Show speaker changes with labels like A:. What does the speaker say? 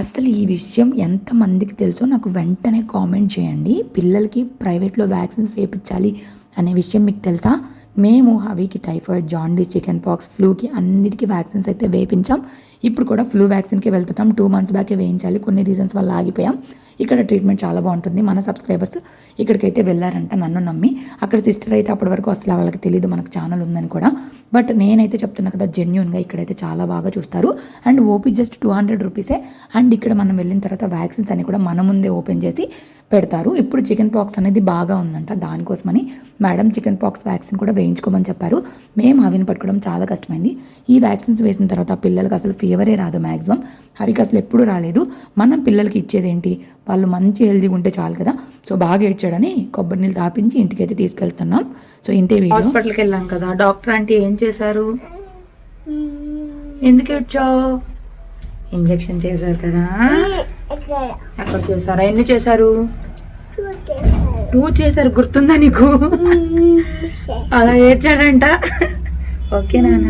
A: అసలు ఈ విషయం ఎంతమందికి తెలుసో నాకు వెంటనే కామెంట్ చేయండి. పిల్లలకి ప్రైవేట్లో వ్యాక్సిన్స్ వేయించాలి అనే విషయం మీకు తెలుసా? మేము హవీకి టైఫాయిడ్ జాండీస్ చికెన్ పాక్స్ ఫ్లూకి అన్నిటికీ వ్యాక్సిన్స్ అయితే వేయించాం ఇప్పుడు కూడా ఫ్లూ వ్యాక్సిన్కి వెళ్తుంటాం. టూ మంత్స్ బ్యాకే వేయించాలి. కొన్ని రీజన్స్ వల్ల ఆగిపోయాం. ఇక్కడ ట్రీట్మెంట్ చాలా బాగుంటుంది. మన సబ్స్క్రైబర్స్ ఇక్కడికైతే వెళ్ళారంట నన్ను నమ్మి. అక్కడ సిస్టర్ అయితే అప్పటి వరకు అసలు వాళ్ళకి తెలియదు మనకు ఛానల్ ఉందని కూడా. బట్ నేనైతే చెప్తున్నా కదా జెన్యున్గా ఇక్కడైతే చాలా బాగా చూస్తారు. And OP just two hundred రూపీసే అండ్ ఇక్కడ మనం వెళ్ళిన తర్వాత వ్యాక్సిన్స్ అని కూడా మన ముందే ఓపెన్ చేసి పెడతారు. ఇప్పుడు చికెన్ పాక్స్ అనేది బాగా ఉందంట దానికోసమని. మేడం చికెన్ పాక్స్ వ్యాక్సిన్ కూడా వేయించుకోమని చెప్పారు. మేము అవిని పట్టుకోవడం చాలా కష్టమైంది. ఈ వ్యాక్సిన్స్ వేసిన తర్వాత పిల్లలకి అసలు ఫీవరే రాదు మ్యాక్సిమం అవికి అసలు ఎప్పుడు రాలేదు. మనం పిల్లలకి ఇచ్చేది ఏంటి వాళ్ళు మంచి హెల్తీగా ఉంటే చాలు కదా. సో బాగా ఏడ్చాడని కొబ్బరి నీళ్ళు తాపించి ఇంటికి అయితే తీసుకెళ్తున్నాం. సో ఇంతే వీడియో. హాస్పిటల్కి వెళ్ళాం కదా. డాక్టర్ అంటే ఏం చేశారు? ఎందుకు ఏడ్చావు? ఇంజెక్షన్ చేశారు కదా. ఎక్కడ చేశారా? ఎన్ని చేశారు? టూ చేశారు గుర్తుందా నీకు? అలా ఏడ్చాడంట. ఓకే నాన్న